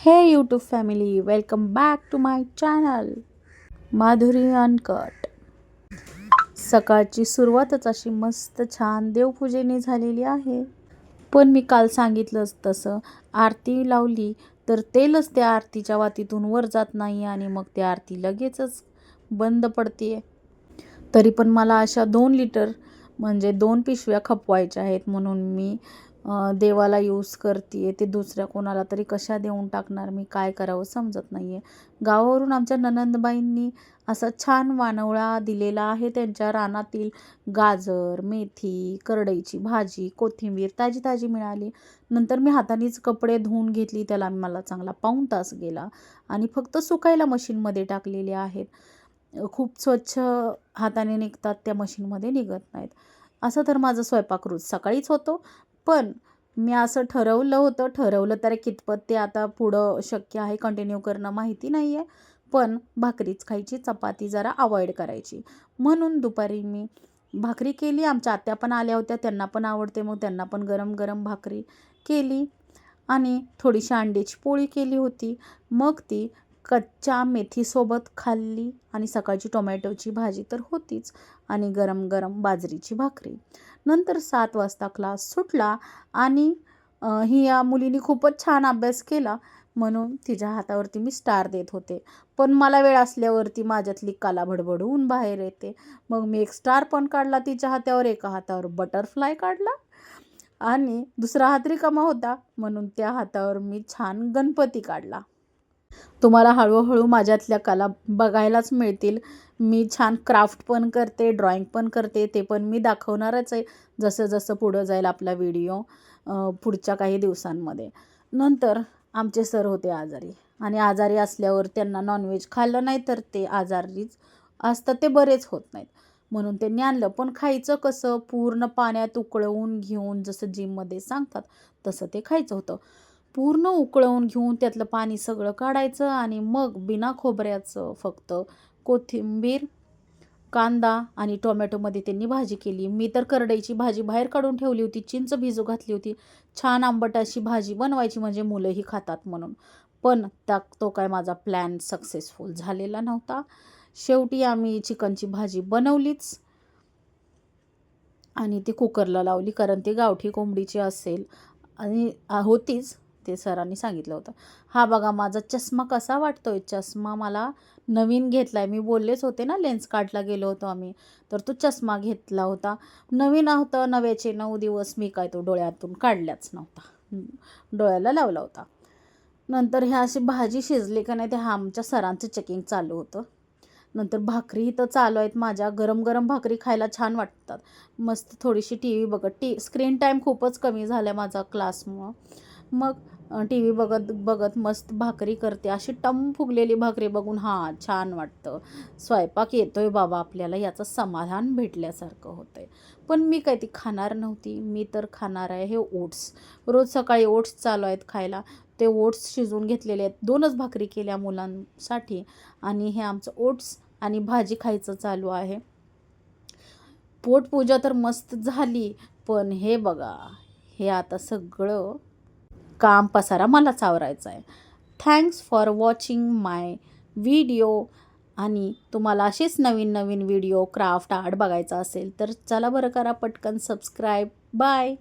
हे YouTube family welcome back to my channel Madhuri uncut. सकाळची सुरुवातच अशी मस्त छान देवपूजेने झालेली आहे. पण मी काल सांगितलंच तसं आरती लावली तर तेलच त्या आरतीच्या वातीतून वर जात नाही आणि मग ती आरती लगेचच बंद पडते तरी पण मला अशा दोन लिटर म्हणजे दोन पिशव्या खपवायच्या आहेत म्हणून मी देवाला यूज करते ते दुसऱ्या कोणाला तरी कशा देऊन टाकणार मी काय करावं समजत नाही आहे गावावरून आमच्या ननंदबाईंनी असा छान वानवळा दिलेला आहे. त्यांच्या रानातील गाजर मेथी करडईची भाजी कोथिंबीर ताजी ताजी मिळाली. नंतर मी हातानेच कपडे धुवून घेतली. त्याला मला चांगला पाऊण तास गेला आणि फक्त सुकायला मशीनमध्ये टाकलेले आहेत. खूप स्वच्छ हाताने निघतात त्या मशीनमध्ये निघत नाहीत. असं तर माझं स्वयंपाक रोज सकाळीच होतो. पण मी असं ठरवलं होतं ठरवलं तर कितपत ते आता पुढं शक्य आहे कंटिन्यू करणं माहिती नाही आहे पण भाकरीच खायची चपाती जरा अवॉइड करायची. म्हणून दुपारी मी भाकरी केली. आमच्या आत्या पण आल्या होत्या त्यांना पण आवडते. मग त्यांना पण गरम गरम भाकरी केली आणि थोडीशी अंड्याची पोळी केली होती. मग ती कच्च्या मेथीसोबत खाल्ली आणि सकाळची टोमॅटोची भाजी तर होतीच आणि गरम गरम बाजरीची भाकरी. नंतर सात वाजता क्लास सुटला आणि ही या मुलीने खूपच छान अभ्यास केला म्हणून तिच्या हातावरती मी स्टार देत होते. पण मला वेळ असल्यावरती माझ्यातली कला भडबडून बाहेर येते. मग मी एक स्टार पण काढला तिच्या हातावर एका हातावर बटरफ्लाय काढला आणि दुसरा हात रिकामा होता म्हणून त्या हातावर मी छान गणपती काढला. तुम्हाला हळूहळू माझ्यातल्या कला बघायलाच मिळतील. मी छान क्राफ्ट पण करते ड्रॉइंग पण करते ते पण मी दाखवणारच आहे जसं जसं पुढं जाईल आपला व्हिडिओ पुढच्या काही दिवसांमध्ये. नंतर आमचे सर होते आजारी आणि आजारी असल्यावर त्यांना नॉनव्हेज खाल्लं नाही तर ते आजारीच असतात ते बरेच होत नाहीत. म्हणून त्यांनी आणलं पण खायचं कसं? पूर्ण पाण्यात उकळवून घेऊन जसं जिममध्ये सांगतात तसं ते खायचं होतं. पूर्ण उकळवून घेऊन त्यातलं पाणी सगळं काढायचं आणि मग बिना खोबऱ्याचं फक्त कोथिंबीर कांदा आणि टोमॅटोमध्ये त्यांनी भाजी केली. मी तर करडईची भाजी बाहेर काढून ठेवली होती चिंच भिजू घातली होती. छान आंबट अशी भाजी बनवायची म्हणजे मुलंही खातात म्हणून. पण त्या तो काय माझा प्लॅन सक्सेसफुल झालेला नव्हता. शेवटी आम्ही चिकनची भाजी बनवलीच आणि ती कुकरला लावली कारण ती गावठी कोंबडीची असेल. आणि होतीच. ते सरांनी सांगितलं होतं. हा बघा माझा चष्मा कसा वाटतोय? चष्मा मला नवीन घेतला आहे मी बोललेच होते ना लेन्स कार्डला गेलो होतो आम्ही. तर तो चष्मा घेतला होता. नवीन होतं नव्याचे नऊ दिवस मी काय तो डोळ्यातून काढलाच नव्हता. डोळ्याला लावला होता. नंतर ह्या अशी भाजी शिजली का नाही ते हा आमच्या सरांचं चेकिंग चालू होतं. नंतर भाकरी इथं चालू आहेत. माझ्या गरम गरम भाकरी खायला छान वाटतात. मस्त थोडीशी टी व्ही बघत. टी स्क्रीन टाईम खूपच कमी झाला आहे माझा क्लासमुळं मग टी व्ही बघत बघत मस्त भाकरी करते. अशी टम फुगलेली भाकरी बघून हां छान वाटतं. स्वयंपाक येतोय बाबा आपल्याला याचं समाधान भेटल्यासारखं होतं आहे पण मी काय ती खाणार नव्हती. मी तर खाणार आहे हे ओट्स. रोज सकाळी ओट्स चालू आहेत खायला. ते ओट्स शिजवून घेतलेले आहेत. दोनच भाकरी केल्या मुलांसाठी. आणि हे आमचं ओट्स आणि भाजी खायचं चालू आहे. पोटपूजा तर मस्त झाली. पण हे बघा हे आता सगळं काम पसारा मला चावरायचा आहे. Thanks for watching my video आणि तुम्हाला असेच नवीन नवीन व्हिडिओ क्राफ्ट आर्ट बघायचा असेल तर चला बरं करा पटकन सबस्क्राईब बाय